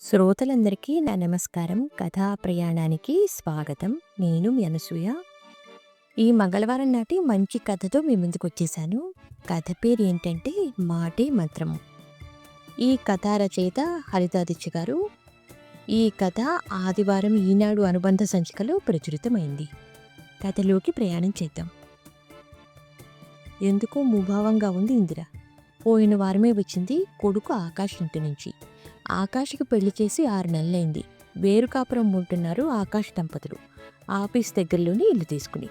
శ్రోతలందరికీ నా నమస్కారం. కథా ప్రయాణానికి స్వాగతం. నేను మీ అనసూయ. ఈ మంగళవారం నాటి మంచి కథతో మీ ముందుకు వచ్చేసాను కథ పేరు ఏంటంటే మాటే మంత్రం. ఈ కథ రచయిత హరితాదిత్య గారు. ఈ కథ ఆదివారం ఈనాడు అనుబంధ సంచికలో ప్రచురితమైంది. కథలోకి ప్రయాణం చేద్దాం. ఎందుకో ముభావంగా ఉంది ఇందిర. పోయిన వారమే వచ్చింది కొడుకు ఆకాశ్ ఇంటి నుంచి. ఆకాష్కి పెళ్ళి చేసి ఆరు నెలలైంది. వేరు కాపురం ఉంటున్నారు ఆకాష్ దంపతులు. ఆఫీస్ దగ్గరలోనే ఇల్లు తీసుకుని.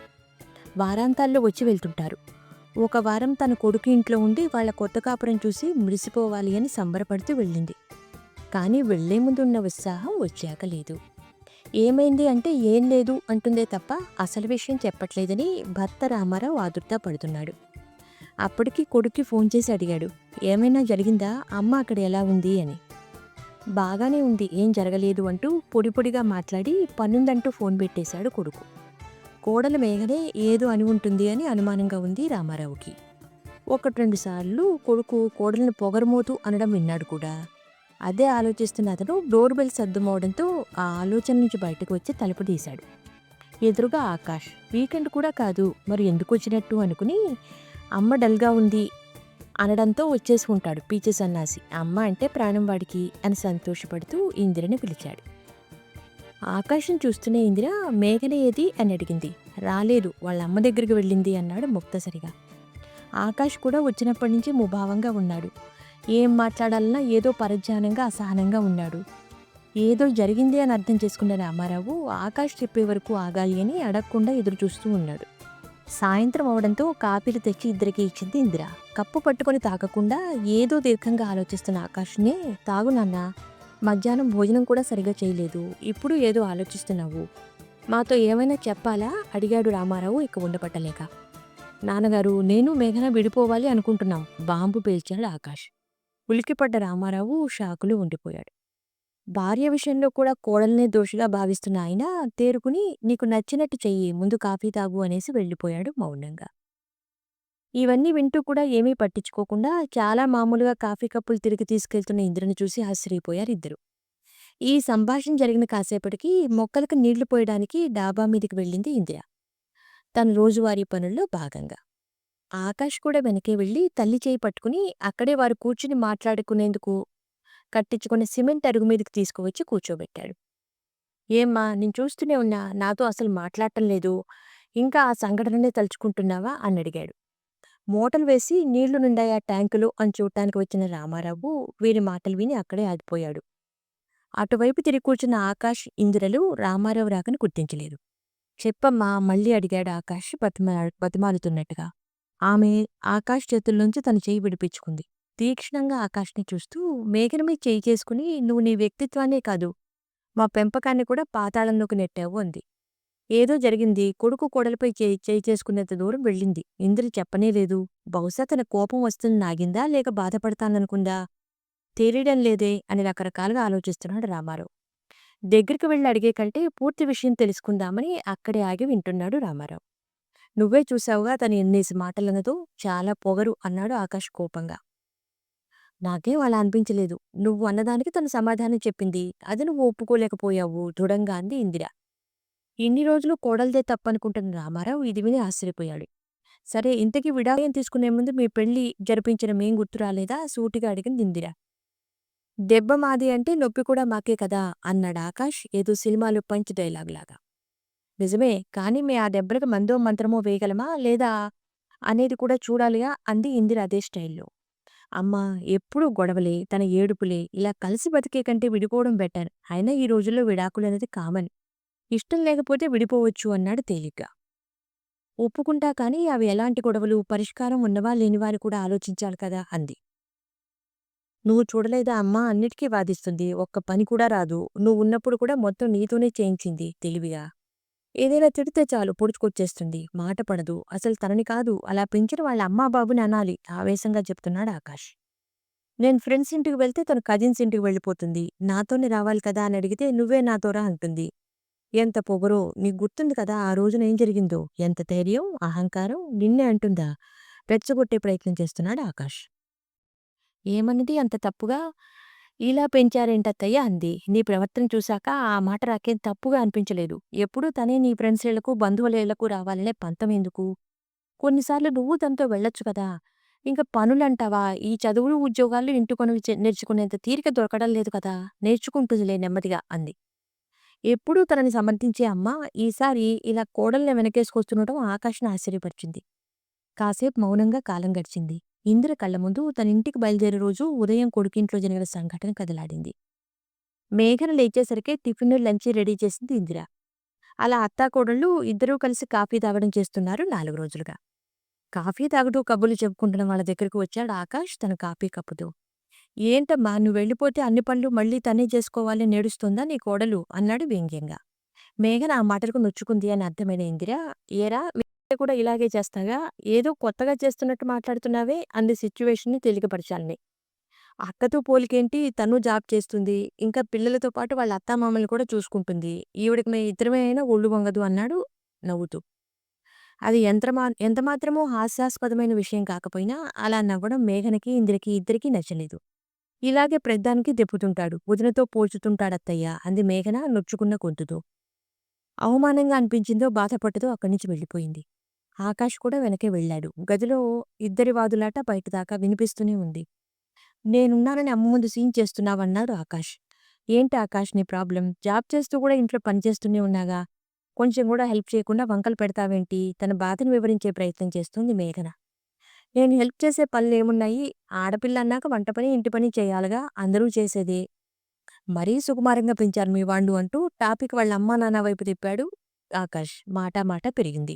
వారాంతాల్లో వచ్చి వెళ్తుంటారు. ఒక వారం తన కొడుకు ఇంట్లో ఉండి వాళ్ళ కొత్త కాపురం చూసి మురిసిపోవాలి అని సంబరపడుతూ వెళ్ళింది. కానీ వెళ్ళే ముందు ఉన్న ఉత్సాహం వచ్చాక లేదు. ఏమైంది అంటే ఏం లేదు అంటుందే తప్ప అసలు విషయం చెప్పట్లేదని భర్త రామారావు ఆదుర్తా పడుతున్నాడు. అప్పటికి కొడుక్కి ఫోన్ చేసి అడిగాడు ఏమైనా జరిగిందా? అమ్మ అక్కడ ఎలా ఉంది? అని. బాగానే ఉంది ఏం జరగలేదు అంటూ పొడి పొడిగా మాట్లాడి పన్నుందంటూ ఫోన్ పెట్టేశాడు కొడుకు. కోడల మేఘనే ఏదో అని ఉంటుంది అని అనుమానంగా ఉంది రామారావుకి. ఒకటి రెండు సార్లు కొడుకు కోడలను పొగరమోతు అనడం విన్నాడు కూడా. అదే ఆలోచిస్తున్న అతను డోర్ బెల్ సర్దుమవడంతో ఆ ఆలోచన నుంచి బయటకు వచ్చి తలుపు తీశాడు. ఎదురుగా ఆకాష్ వీకెండ్ కూడా కాదు మరి ఎందుకు వచ్చినట్టు అనుకుని అమ్మ డల్గా ఉంది అనడంతో వచ్చేసుకుంటాడు ఉంటాడు పీచే సన్నాసి. అమ్మ అంటే ప్రాణం వాడికి అని సంతోషపడుతూ ఇందిరని పిలిచాడు. ఆకాశం చూస్తున్న ఇందిర మేఘన ఏది? అని అడిగింది. రాలేదు వాళ్ళ అమ్మ దగ్గరికి వెళ్ళింది అన్నాడు ముక్తసరిగా. ఆకాష్ కూడా వచ్చినప్పటి నుంచి ముభావంగా ఉన్నాడు. ఏం మాట్లాడాలన్నా ఏదో పరధ్యానంగా అసహనంగా ఉన్నాడు. ఏదో జరిగింది అని అర్థం చేసుకున్న రామారావు ఆకాష్ చెప్పే వరకు ఆగాలి అని అడగకుండా ఎదురు చూస్తూ ఉన్నాడు. సాయంత్రం అవడంతో కాపీలు తెచ్చి ఇద్దరికి ఇచ్చింది ఇందిర. కప్పు పట్టుకొని తాగకుండా ఏదో దీర్ఘంగా ఆలోచిస్తున్న ఆకాష్ని తాగు నాన్న మధ్యాహ్నం భోజనం కూడా సరిగా చేయలేదు. ఇప్పుడు ఏదో ఆలోచిస్తున్నావు. మాతో ఏమైనా చెప్పాలా? అడిగాడు రామారావు ఇక ఉండపట్టలేక. నాన్నగారు నేను మేఘన విడిపోవాలి అనుకుంటున్నాం బాంబు పేల్చాడు ఆకాష్. ఉలికిపడ్డ రామారావు షాకులు ఉండిపోయాడు. భార్య విషయంలో కూడా కోడల్నే దోషిగా భావిస్తున్న ఆయన తేరుకుని నీకు నచ్చినట్టు చెయ్యి ముందు కాఫీ తాగు అనేసి వెళ్ళిపోయాడు మౌనంగా. ఇవన్నీ వింటూ కూడా ఏమీ పట్టించుకోకుండా చాలా మామూలుగా కాఫీ కప్పులు తిరిగి తీసుకెళ్తున్న ఇంద్రని చూసి ఆశ్చర్యపోయారు ఇద్దరు. ఈ సంభాషణ జరిగిన కాసేపటికి మొక్కలకు నీళ్ళు పోయడానికి డాబా మీదికి వెళ్ళింది ఇందిర. తన రోజువారీ పనుల్లో భాగంగా. ఆకాష్ కూడా వెనకే వెళ్ళి తల్లి చేయి పట్టుకుని అక్కడే వారు కూర్చుని మాట్లాడుకునేందుకు కట్టించుకుని సిమెంట్ అరుగు మీదకి తీసుకువచ్చి కూర్చోబెట్టాడు. ఏమ్మా నేను చూస్తూనే ఉన్నా నాతో అసలు మాట్లాడటం లేదు. ఇంకా ఆ సంఘటననే తలుచుకుంటున్నావా? అని అడిగాడు. మూటలు వేసి నీళ్ళు ఆ ట్యాంకులు అని చూడటానికి వచ్చిన రామారావు వీరి మాటలు విని అక్కడే ఆగిపోయాడు. అటువైపు తిరిగి కూర్చున్న ఆకాష్ ఇందిరలు రామారావు రాకని గుర్తించలేదు. చెప్పమ్మా మళ్ళీ అడిగాడు ఆకాష్ బతిమా బతిమాలుతున్నట్టుగా. ఆమె ఆకాష్ చేతుల్లోంచి తన చేయి విడిపించుకుంది. తీక్షణంగా ఆకాష్ని చూస్తూ మేఘన మీద చేయి చేసుకుని నువ్వు నీ వ్యక్తిత్వాన్నే కాదు మా పెంపకాన్ని కూడా పాతాళంలోకి నెట్టావు అంది. ఏదో జరిగింది. కొడుకు కోడలపై చేయి చేయి చేసుకునేంత దూరం వెళ్ళింది. ఇంద్రి చెప్పనే లేదు. బహుశా తన కోపం వస్తుంది నాగిందా? లేక బాధపడతాననుకుందా? తేలియడం లేదే అని రకరకాలుగా ఆలోచిస్తున్నాడు రామారావు. దగ్గరికి వెళ్ళి అడిగే కంటే పూర్తి విషయం తెలుసుకుందామని అక్కడే ఆగి వింటున్నాడు రామారావు. నువ్వే చూసావుగా తను ఎన్నేసి మాటలన్నదో? చాలా పొగరు అన్నాడు ఆకాష్ కోపంగా. నాకేం అలా అనిపించలేదు. నువ్వు అన్నదానికి తను సమాధానం చెప్పింది. అది నువ్వు ఒప్పుకోలేకపోయావు. దృఢంగా అంది ఇందిర. ఇన్ని రోజులు కోడలదే తప్పనుకుంటున్న రామారావు ఇది విని ఆశ్చర్యపోయాడు. సరే ఇంతకీ విడాయం తీసుకునే ముందు మీ పెళ్ళి జరిపించిన మేం గుర్తు రాలేదా? సూటిగా అడిగింది ఇందిర. దెబ్బ మాది అంటే నొప్పి కూడా మాకే కదా? అన్నాడు ఆకాష్ ఏదో సినిమాలు పంచ్ డైలాగ్ లాగా. నిజమే కానీ మే ఆ దెబ్బలకు మందో మంత్రమో వేయగలమా? లేదా అనేది కూడా చూడాలిగా అంది ఇందిర అదే స్టైల్లో. అమ్మా ఎప్పుడూ గొడవలే తన ఏడుపులే ఇలా కలిసి బతికే కంటే విడిపోవడం బెటర్. అయినా ఈ రోజుల్లో విడాకులనేది కామన్. ఇష్టం లేకపోతే విడిపోవచ్చు అన్నాడు తేలిగ్గా ఒప్పుకుంటా కానీ అవి ఎలాంటి గొడవలు పరిష్కారం ఉన్నవా లేనివారు కూడా ఆలోచించాలి కదా అంది. నువ్వు చూడలేదా అమ్మా? అన్నిటికీ వాదిస్తుంది. ఒక్క పని కూడా రాదు. నువ్వు ఉన్నప్పుడు కూడా మొత్తం నీతోనే చేయించింది. తెలివిగా ఏదైనా తిడితే చాలు పొడుచుకొచ్చేస్తుంది. మాట పడదు. అసలు తనని కాదు. అలా పెంచిన వాళ్ళ అమ్మా బాబుని అనాలి. ఆవేశంగా చెప్తున్నాడు ఆకాష్. నేను ఫ్రెండ్స్ ఇంటికి వెళ్తే తను కజిన్స్ ఇంటికి వెళ్ళిపోతుంది. నాతోనే రావాలి కదా అని అడిగితే నువ్వే నాతోరా అంటుంది. ఎంత పొగరో. నీకు గుర్తుంది కదా ఆ రోజున ఏం జరిగిందో? ఎంత ధైర్యం? అహంకారం? నిన్నే అంటుందా? రెచ్చగొట్టే ప్రయత్నం చేస్తున్నాడు ఆకాష్. ఏమన్నది? అంత తప్పుగా? ఇలా పెంచారేంటత్తయ్య అంది. నీ ప్రవర్తన చూశాక ఆ మాట రాకేం తప్పుగా అనిపించలేదు. ఎప్పుడూ తనే నీ ఫ్రెండ్స్లకు బంధువులేళ్ళకు రావాలనే పంతం ఎందుకు? కొన్నిసార్లు నువ్వు తనతో వెళ్ళొచ్చు కదా! ఇంక పనులంటావా? ఈ చదువులు, ఉద్యోగాలు ఇంటికొని నేర్చుకునేంత తీరిక దొరకడం లేదు కదా! నేర్చుకుంటుందిలే నెమ్మదిగా అంది. ఎప్పుడూ తనని సమర్థించే అమ్మ ఈసారి ఇలా కోడల్ని వెనకేసుకొస్తుండటం ఆకాష్‌ని ఆశ్చర్యపరిచింది. కాసేపు మౌనంగా కాలం గడిచింది. ఇందిర కళ్ళ ముందు తన ఇంటికి బయలుదేరే రోజు ఉదయం కొడుకింట్లో జరిగిన సంఘటన కదలాడింది. మేఘన లేచేసరికే టిఫిన్, లంచ్ రెడీ చేసింది ఇందిర. అలా అత్తాకోడళ్ళు ఇద్దరూ కలిసి కాఫీ తాగడం చేస్తున్నారు నాలుగు రోజులుగా. కాఫీ తాగుతూ కబుర్లు చెప్పుకుంటున్న వాళ్ళ దగ్గరకు వచ్చాడు ఆకాష్ తన కాఫీ కప్పుతూ ఏంటమ్మా నువ్వు వెళ్ళిపోతే అన్ని పనులు మళ్ళీ తనే చేసుకోవాలని నేడుస్తుందా నీ కోడలు అన్నాడు వ్యంగ్యంగా. మేఘన ఆ మాటలకు నొచ్చుకుంది అని అర్థమైన ఇందిర ఏరా కూడా ఇలాగే చేస్తాగా ఏదో కొత్తగా చేస్తున్నట్టు మాట్లాడుతున్నావే అంది సిచ్యువేషన్ని తేలికపరచాలని. అక్కతో పోలికేంటి తను జాబ్ చేస్తుంది. ఇంకా పిల్లలతో పాటు వాళ్ళ అత్తామామల్ని కూడా చూసుకుంటుంది. ఈవిడకి మేము ఇద్దరమే అయినా ఒళ్ళు వంగదు అన్నాడు నవ్వుతూ. అది ఎంతమా ఎంతమాత్రమూ హాస్యాస్పదమైన విషయం కాకపోయినా అలా నవ్వడం మేఘనకి, ఇందిరకి ఇద్దరికీ నచ్చలేదు. ఇలాగే ప్రద్దానికి దెప్పుతుంటాడు. వదినతో పోల్చుతుంటాడత్తయ్య అంది మేఘన నొచ్చుకున్న గొంతుతో. అవమానంగా అనిపించిందో బాధపడ్డదో అక్కడ్నించి వెళ్ళిపోయింది. ఆకాష్ కూడా వెనకే వెళ్ళాడు. గదిలో ఇద్దరి వాదులాట బయటదాకా వినిపిస్తూనే ఉంది. నేనున్నానని అమ్మ ముందు సీన్ చేస్తున్నావన్నారు ఆకాష్. ఏంటి ఆకాష్ నీ ప్రాబ్లం? జాబ్ చేస్తూ కూడా ఇంట్లో పని చేస్తూనే ఉన్నాగా. కొంచెం కూడా హెల్ప్ చేయకుండా వంకలు పెడతావేంటి? తన బాధను వివరించే ప్రయత్నం చేస్తోంది మేఘన. నేను హెల్ప్ చేసే పనులేమున్నాయి? ఆడపిల్ల అన్నాక వంట పని, ఇంటి పని చేయాలిగా అందరూ చేసేదే. మరీ సుకుమారంగా పెంచారు మీ వాళ్ళు అంటూ టాపిక్ వాళ్ళ అమ్మా నాన్న వైపు తిప్పాడు ఆకాష్. మాటా మాట పెరిగింది.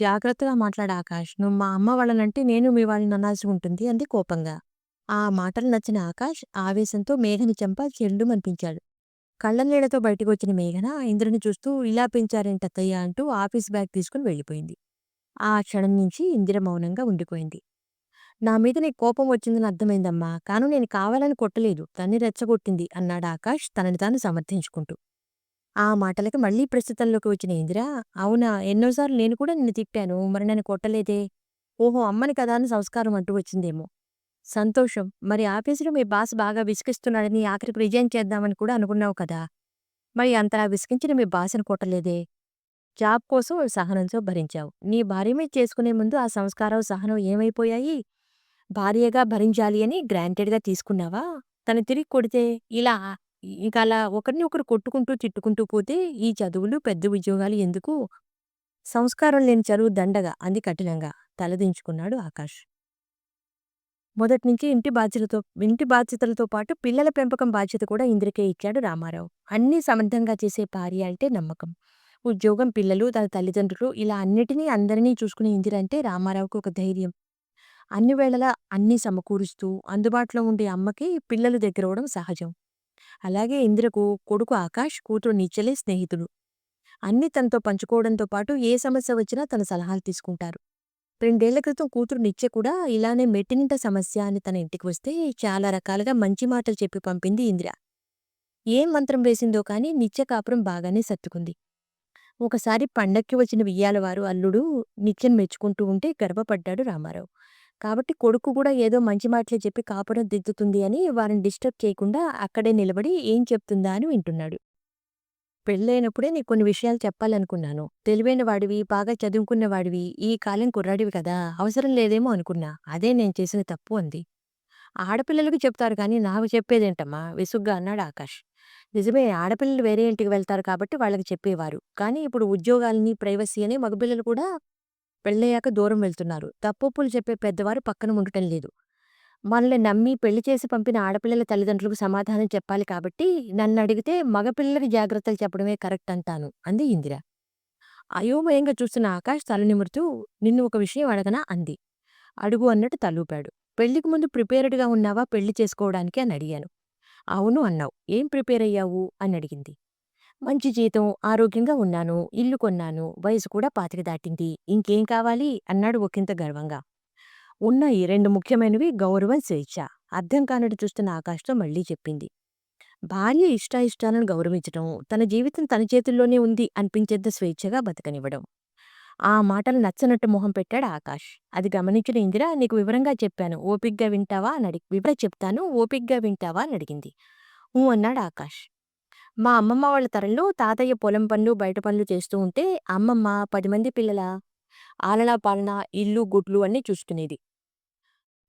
జాగ్రత్తగా మాట్లాడు ఆకాష్. నువ్వు మా అమ్మ వాళ్ళనంటే నేను మీ వాళ్ళని అనాల్సి ఉంటుంది అంది కోపంగా. ఆ మాటలు నచ్చిన ఆకాష్ ఆవేశంతో మేఘని చెంప చెల్లుమనిపించాడు. కళ్ళనీళ్ళతో బయటకొచ్చిన మేఘన ఇంద్రని చూస్తూ ఇలా పెంచారేంటత్తయ్య అంటూ ఆఫీస్ బ్యాగ్ తీసుకుని వెళ్ళిపోయింది. ఆ క్షణం నుంచి ఇందిర మౌనంగా ఉండిపోయింది. నా మీద నీకు కోపం వచ్చిందని అర్థమైందమ్మా. కాను నేను కావాలని కొట్టలేదు. తన్ని రెచ్చగొట్టింది అన్నాడు ఆకాష్ తనని తాను సమర్థించుకుంటూ. ఆ మాటలకి మళ్ళీ ప్రస్తుతంలోకి వచ్చిన ఇందిర అవునా ఎన్నోసార్లు నేను కూడా నిన్ను తిట్టాను. మరి నన్ను కొట్టలేదే? ఓహో అమ్మని కదా అని సంస్కారం అంటూ వచ్చిందేమో. సంతోషం. మరి ఆఫీసులో మీ బాస్ బాగా విసిగిస్తున్నాడని ఆఖరికి రిజైన్ చేద్దామని కూడా అనుకున్నావు కదా! మరి అంతలా విసిగించిన మీ బాస్‌ని కొట్టలేదే? జాబ్ కోసం సహనంతో భరించావు. నీ భార్య మీద చేసుకునే ముందు ఆ సంస్కారం, సహనం ఏమైపోయాయి? భార్యగా భరించాలి అని గ్రాంటెడ్‌గా తీసుకున్నావా? తను తిరిగి కొడితే ఇలా ఇక అలా ఒకరిని ఒకరు కొట్టుకుంటూ, తిట్టుకుంటూ పోతే ఈ చదువులు, పెద్ద ఉద్యోగాలు ఎందుకు? సంస్కారం లేని చదువు దండగా అంది కఠినంగా. తలదించుకున్నాడు ఆకాష్. మొదట్నుంచి ఇంటి బాధ్యతలతో ఇంటి బాధ్యతలతో పాటు పిల్లల పెంపకం బాధ్యత కూడా ఇంద్రికే ఇచ్చాడు రామారావు. అన్నీ సమర్థంగా చేసే భార్య అంటే నమ్మకం. ఉద్యోగం, పిల్లలు, తన తల్లిదండ్రులు ఇలా అన్నిటినీ అందరినీ చూసుకునే ఇందిరంటే రామారావుకు ఒక ధైర్యం. అన్ని వేళలా అన్నీ సమకూరుస్తూ అందుబాటులో ఉండే అమ్మకి పిల్లలు దగ్గరవడం సహజం. అలాగే ఇంద్రకు కొడుకు ఆకాష్, కూతురు నిచ్చలే స్నేహితుడు అన్ని తనతో పంచుకోవడంతో పాటు ఏ సమస్య వచ్చినా తన సలహాలు తీసుకుంటారు. రెండేళ్ళ క్రితం కూతురు నిత్య కూడా ఇలానే మెట్టినింట సమస్య అని తన ఇంటికి వస్తే చాలా రకాలుగా మంచి మాటలు చెప్పి పంపింది ఇందిర. ఏం మంత్రం వేసిందో కానీ నిత్య కాపురం బాగానే సర్దుకుంది. ఒకసారి పండక్కి వచ్చిన వియ్యాలవారు అల్లుడు నిత్యను మెచ్చుకుంటూ ఉంటే గర్వపడ్డాడు రామారావు. కాబట్టి కొడుకు కూడా ఏదో మంచి మాటలే చెప్పి కాపురం దిద్దుతుంది అని వారిని డిస్టర్బ్ చేయకుండా అక్కడే నిలబడి ఏం చెప్తుందా అని వింటున్నాడు. పెళ్ళైనప్పుడే నీకు కొన్ని విషయాలు చెప్పాలనుకున్నాను. తెలివైన వాడివి, బాగా చదువుకున్న వాడివి, ఈ కాలం కుర్రాడివి కదా! అవసరం లేదేమో అనుకున్నా. అదే నేను చేసిన తప్పు అంది. ఆడపిల్లలకి చెప్తారు కానీ నాకు చెప్పేదేంటమ్మా? విసుగ్గా అన్నాడు ఆకాష్. నిజమే ఆడపిల్లలు వేరే ఇంటికి వెళ్తారు కాబట్టి వాళ్ళకి చెప్పేవారు. కానీ ఇప్పుడు ఉద్యోగాలని, ప్రైవసీ అని మగపిల్లలు కూడా పెళ్ళయ్యాక దూరం వెళ్తున్నారు. తప్పొప్పులు చెప్పే పెద్దవారు పక్కన ఉండటం లేదు. మనల్ని నమ్మి పెళ్ళి చేసి పంపిన ఆడపిల్లల తల్లిదండ్రులకు సమాధానం చెప్పాలి కాబట్టి నన్నడిగితే మగపిల్లలకి జాగ్రత్తలు చెప్పడమే కరెక్ట్ అంటాను అంది ఇందిర. అయోమయంగా చూస్తున్న ఆకాష్ తలనిమురుతూ నిన్ను ఒక విషయం అడగనా అంది. అడుగు అన్నట్టు తలూపాడు. పెళ్ళికి ముందు ప్రిపేర్డ్‌గా ఉన్నావా పెళ్ళి చేసుకోవడానికి అని అడిగాను. అవును అన్నావు. ఏం ప్రిపేర్ అయ్యావు అని అడిగింది. మంచి జీతం, ఆరోగ్యంగా ఉన్నాను, ఇల్లు కొన్నాను, వయసు కూడా పాతిక దాటింది. ఇంకేం కావాలి అన్నాడు ఒకింత గర్వంగా. ఉన్నాయి రెండు ముఖ్యమైనవి గౌరవం, స్వేచ్ఛ. అర్థం కానట్టు చూస్తున్న ఆకాష్‌తో మళ్ళీ చెప్పింది. భార్య ఇష్టాయిష్టాలను గౌరవించటం, తన జీవితం తన చేతుల్లోనే ఉంది అనిపించేంత స్వేచ్ఛగా బతకనివ్వడం. ఆ మాటలు నచ్చనట్టు మొహం పెట్టాడు ఆకాష్. అది గమనించిన ఇందిర నీకు వివరంగా చెప్పాను. ఓపిగ్గా వింటావా అనడి వివర చెప్తాను ఓపిగ్గా వింటావా అని అడిగింది. ఊ అన్నాడు ఆకాష్. మా అమ్మమ్మ వాళ్ళ తరంలో తాతయ్య పొలం పనులు, బయట పనులు చేస్తూ ఉంటే అమ్మమ్మ పది మంది పిల్లల ఆలనా పాలనా, ఇల్లు, గుడ్లు అన్నీ చూసుకునేది.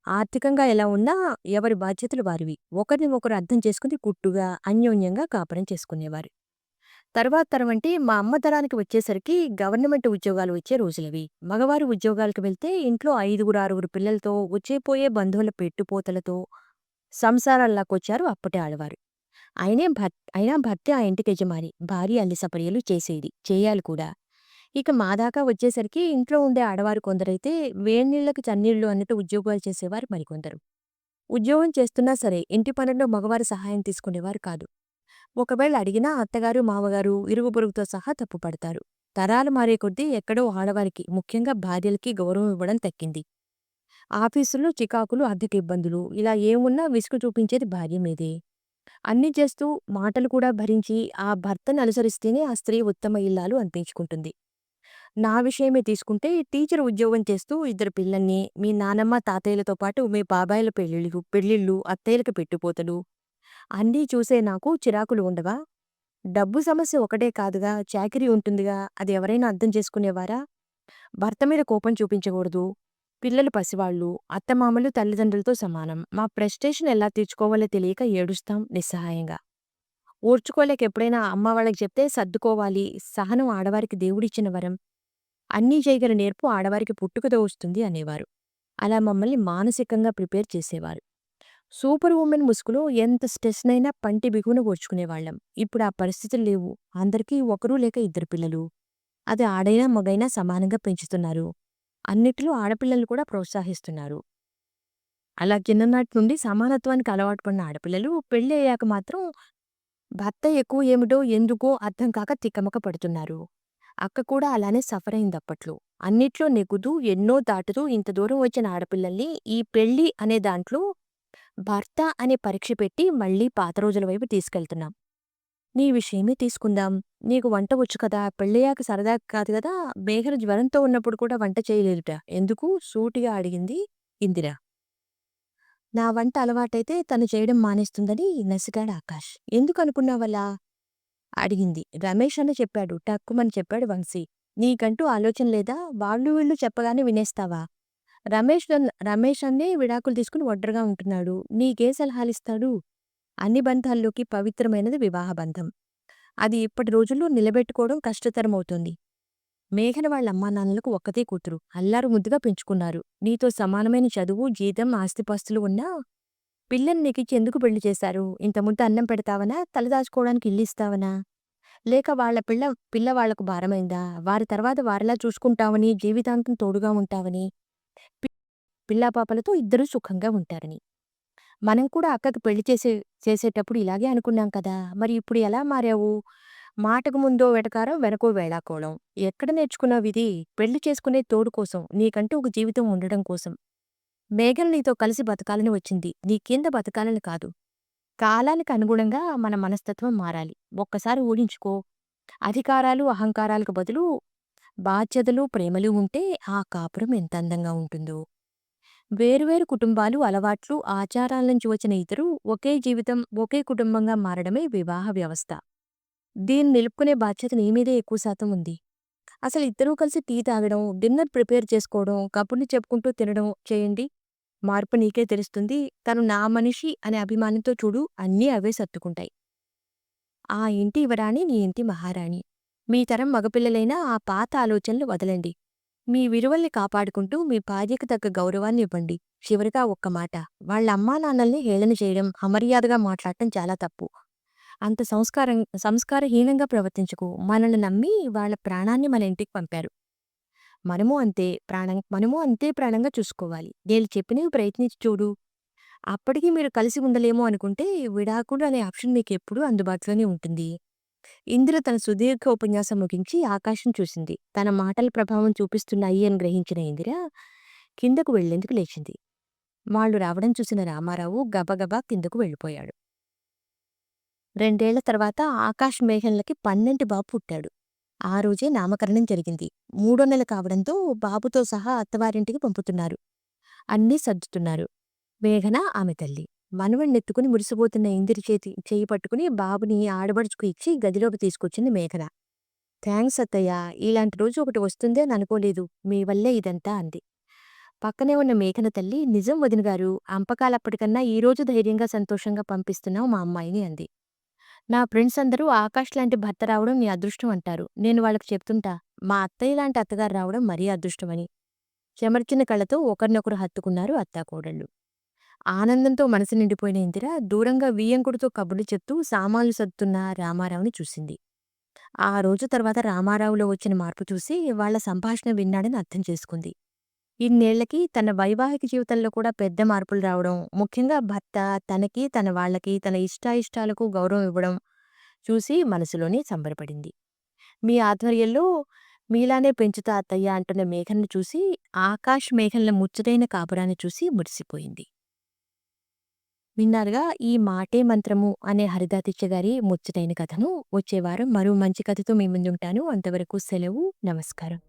ఆర్థికంగా ఎలా ఉన్నా ఎవరి బాధ్యతలు వారివి. ఒకరిని ఒకరు అర్థం చేసుకుని కుట్టుగా అన్యోన్యంగా కాపురం చేసుకునేవారు. తర్వాత తరం అంటే మా అమ్మ తరానికి వచ్చేసరికి గవర్నమెంట్ ఉద్యోగాలు వచ్చే రోజులవి. మగవారు ఉద్యోగాలకు వెళ్తే ఇంట్లో ఐదుగురు, ఆరుగురు పిల్లలతో, వచ్చేపోయే బంధువుల పెట్టుపోతలతో సంసారాల్లాకొచ్చారు అప్పటి ఆడవారు. అయినే భర్ అయినా భర్తే ఆ ఇంటికి యజమాని. భార్య అల్లి సపర్యలు చేసేది. చేయాలి కూడా. ఇక మా దాకా వచ్చేసరికి ఇంట్లో ఉండే ఆడవారు కొందరైతే వేడినీళ్ళకి చన్నీళ్ళు అన్నట్టు ఉద్యోగాలు చేసేవారు మరికొందరు. ఉద్యోగం చేస్తున్నా సరే ఇంటి పనుల్లో మగవారి సహాయం తీసుకునేవారు కాదు. ఒకవేళ అడిగినా అత్తగారు, మామగారు, ఇరుగు పొరుగుతో సహా తప్పుపడతారు. తరాలు మారే కొద్దీ ఎక్కడో ఆడవారికి, ముఖ్యంగా భార్యలకి గౌరవం ఇవ్వడం తక్కింది ఆఫీసుల్లో చికాకులు, ఆర్థిక ఇబ్బందులు ఇలా ఏమున్నా విసుగు చూపించేది భార్య మీదే. అన్ని చేస్తూ, మాటలు కూడా భరించి ఆ భర్తను అనుసరిస్తేనే ఆ స్త్రీ ఉత్తమ ఇల్లాలు అనిపించుకుంటుంది. నా విషయమే తీసుకుంటే టీచర్ ఉద్యోగం చేస్తూ ఇద్దరు పిల్లల్ని, మీ నానమ్మ, తాతయ్యలతో పాటు మీ బాబాయిల పెళ్ళిళ్ళు పెళ్ళిళ్ళు, అత్తయ్యలకు పెట్టుపోతలు అన్నీ చూసే నాకు చిరాకులు ఉండవా? డబ్బు సమస్య ఒకటే కాదుగా చాకరీ ఉంటుందిగా అది ఎవరైనా అర్థం చేసుకునేవారా? భర్త మీద కోపం చూపించకూడదు. పిల్లలు పసివాళ్ళు, అత్తమామలు తల్లిదండ్రులతో సమానం. మా ప్రెస్టేషన్ ఎలా తీర్చుకోవాలో తెలియక ఏడుస్తాం నిస్సహాయంగా. ఓర్చుకోలేక ఎప్పుడైనా అమ్మ వాళ్ళకి చెప్తే సర్దుకోవాలి. సహనం ఆడవారికి దేవుడిచ్చిన వరం. అన్నీ చేయగల నేర్పు ఆడవారికి పుట్టుకతో వస్తుంది అనేవారు. అలా మమ్మల్ని మానసికంగా ప్రిపేర్ చేసేవారు. సూపర్ ఉమెన్ ముసుగులో ఎంత స్ట్రెస్‌నైనా పంటి బిగువున ఓర్చుకునేవాళ్ళం. ఇప్పుడు ఆ పరిస్థితులు లేవు. అందరికీ ఒకరూ లేక ఇద్దరు పిల్లలు. అది ఆడైనా, మగైనా సమానంగా పెంచుతున్నారు. అన్నిట్లో ఆడపిల్లలు కూడా ప్రోత్సహిస్తున్నారు. అలా కిందనాటి నుండి సమానత్వానికి అలవాటు పడిన ఆడపిల్లలు పెళ్ళి అయ్యాక మాత్రం భర్త ఎక్కువ ఏమిటో, ఎందుకో అర్థం కాక తికమక పడుతున్నారు. అక్క కూడా అలానే సఫర్ అయిందప్పట్లో. అన్నిట్లో నెగుతూ ఎన్నో దాటుతూ ఇంత దూరం వచ్చిన ఆడపిల్లల్ని ఈ పెళ్ళి అనే దాంట్లో భర్త అనే పరీక్ష పెట్టి మళ్ళీ పాత రోజుల వైపు తీసుకెళ్తున్నాం. నీ విషయమే తీసుకుందాం. నీకు వంట వచ్చు కదా! పెళ్ళయ్యాక సరదా కాదు కదా మేఘన జ్వరంతో ఉన్నప్పుడు కూడా వంట చేయలేదుట. ఎందుకు? సూటిగా అడిగింది ఇందిర. నా వంట అలవాటైతే తను చేయడం మానేస్తుందని నసిగాడు ఆకాష్. ఎందుకనుకున్నావలా? అడిగింది. రమేష్ అన్న చెప్పాడు టక్కుమని చెప్పాడు వంశీ. నీకంటూ ఆలోచన లేదా? వాళ్ళు వీళ్ళు చెప్పగానే వినేస్తావా? రమేష్ రమేష్ అన్నే విడాకులు తీసుకుని ఒడ్డరగా ఉంటున్నాడు. నీకే సలహాలిస్తాడు? అన్ని బంధాల్లోకి పవిత్రమైనది వివాహ బంధం. అది ఇప్పటి రోజుల్లో నిలబెట్టుకోవడం కష్టతరమవుతోంది. మేఘన వాళ్ళ అమ్మానాన్నలకు ఒక్కతే కూతురు. అల్లారు ముద్దుగా పెంచుకున్నారు. నీతో సమానమైన చదువు, జీతం, ఆస్తిపాస్తులు ఉన్నా పిల్లని నీకిచ్చి ఎందుకు పెళ్ళి చేశారు? ముద్ద అన్నం పెడతావనా? తలదాచుకోవడానికి ఇల్లిస్తావనా? లేక వాళ్ళ పిల్ల పిల్ల వాళ్ళకు భారమైందా? వారి తర్వాత వారిలా చూసుకుంటావని, జీవితాంతం తోడుగా ఉంటావని, పిల్లాపాపలతో ఇద్దరూ సుఖంగా ఉంటారని. మనం కూడా అక్కకి పెళ్ళి చేసే చేసేటప్పుడు ఇలాగే అనుకున్నాం కదా! మరి ఇప్పుడు ఎలా మారావు? మాటకు ముందో వెటకారం, వెనకో వేళాకోళం. ఎక్కడ నేర్చుకున్నావిది? పెళ్ళి చేసుకునే తోడు కోసం, నీకంటూ ఒక జీవితం ఉండడం కోసం. మేఘన నీతో కలిసి బతకాలని వచ్చింది. నీ కింద బతకాలని కాదు. కాలానికి అనుగుణంగా మన మనస్తత్వం మారాలి. ఒక్కసారి ఊహించుకో. అధికారాలు, అహంకారాలకు బదులు బాధ్యతలు, ప్రేమలు ఉంటే ఆ కాపురం ఎంత అందంగా ఉంటుందో. వేరువేరు కుటుంబాలు, అలవాట్లు, ఆచారాల నుంచి వచ్చిన ఇద్దరూ ఒకే జీవితం, ఒకే కుటుంబంగా మారడమే వివాహ వ్యవస్థ. దీన్ని నిలుపుకునే బాధ్యత నీ మీదే ఎక్కువ శాతం ఉంది. అసలు ఇద్దరూ కలిసి టీ తాగడం, డిన్నర్ ప్రిపేర్ చేసుకోవడం, కబుర్ని చెప్పుకుంటూ తినడం చేయండి. మార్పు నీకే తెలుస్తుంది. తను నా మనిషి అనే అభిమానంతో చూడు అన్నీ అవే సర్దుకుంటాయి. ఆ ఇంటి యువరాణి నీ ఇంటి మహారాణి. మీ తరం మగపిల్లలైనా ఆ పాత ఆలోచనలు వదలండి. మీ విలువల్ని కాపాడుకుంటూ మీ భార్యకు తగ్గ గౌరవాన్ని ఇవ్వండి. చివరిగా ఒక్క మాట. వాళ్ళ అమ్మానాన్నల్ని హేళన చేయడం, అమర్యాదగా మాట్లాడటం చాలా తప్పు. అంత సంస్కారం సంస్కారహీనంగా ప్రవర్తించకు. మనల్ని నమ్మి వాళ్ళ ప్రాణాన్ని మన ఇంటికి పంపారు. మనము అంతే ప్రాణం మనము అంతే ప్రాణంగా చూసుకోవాలి. నేను చెప్పినవి ప్రయత్నించి చూడు. అప్పటికీ మీరు కలిసి ఉండలేమో అనుకుంటే విడాకుడు అనే ఆప్షన్ మీకెప్పుడూ అందుబాటులోనే ఉంటుంది. ఇందిర తన సుదీర్ఘ ఉపన్యాసం ముగించి ఆకాశం చూసింది. తన మాటల ప్రభావం చూపిస్తున్నాయి అని గ్రహించిన ఇందిర కిందకు వెళ్ళేందుకు లేచింది. వాళ్ళు రావడం చూసిన రామారావు గబగబా కిందకు వెళ్ళిపోయాడు. రెండేళ్ళ తర్వాత ఆకాష్ మేఘన్లకి పన్నెంటి బాబు పుట్టాడు. ఆ రోజే నామకరణం జరిగింది మూడో నెల కావడంతో బాబుతో సహా అత్తవారింటికి పంపుతున్నారు అన్నీ సర్దుతున్నారు మేఘన ఆమె తల్లి మనవణ్ణెత్తుకుని మురిసిపోతున్న ఇందిరి చేతి చేయి పట్టుకుని బాబుని ఆడబడుచుకు ఇచ్చి గదిలోకి తీసుకొచ్చింది మేఘన. థ్యాంక్స్ అత్తయ్య ఇలాంటి రోజు ఒకటి వస్తుందే అని అనుకోలేదు. మీ వల్లే ఇదంతా అంది. పక్కనే ఉన్న మేఘన తల్లి నిజం వదిన గారు అంపకాలప్పటికన్నా ఈ రోజు ధైర్యంగా సంతోషంగా పంపిస్తున్నావు మా అమ్మాయిని అంది. నా ఫ్రెండ్స్ అందరూ ఆకాష్ లాంటి భర్త రావడం నీ అదృష్టం అంటారు. నేను వాళ్ళకి చెప్తుంటా మా అత్తయ్య లాంటి అత్తగారు రావడం మరీ అదృష్టమని. చెమర్చిన కళ్ళతో ఒకరినొకరు హత్తుకున్నారు అత్తాకోడళ్ళు. ఆనందంతో మనసు నిండిపోయిన ఇందిర దూరంగా వియ్యంకుడితో కబుర్లు చెప్తూ సామాన్లు సర్దుతున్న రామారావుని చూసింది. ఆ రోజు తర్వాత రామారావులో వచ్చిన మార్పు చూసి వాళ్ళ సంభాషణ విన్నాడని అర్థం చేసుకుంది. ఇన్నేళ్ళకి తన వైవాహిక జీవితంలో కూడా పెద్ద మార్పులు రావడం ముఖ్యంగా భర్త తనకి తన వాళ్ళకి తన ఇష్టాయిష్టాలకు గౌరవం ఇవ్వడం చూసి మనసులోనే సంబరపడింది. మీ ఆధ్వర్యంలో మీలానే పెంచుతా అత్తయ్య అంటున్న మేఘన్ను చూసి ఆకాష్ మేఘన్ల ముచ్చటైన కాపురాన్ని చూసి మురిసిపోయింది. విన్నారుగా? ఈ మాటే మంత్రము అనే హరిదాతిచ్చ గారి ముచ్చటైన కథను వచ్చేవారం మరో మంచి కథతో మీ ముందుంటాను. అంతవరకు సెలవు. నమస్కారం.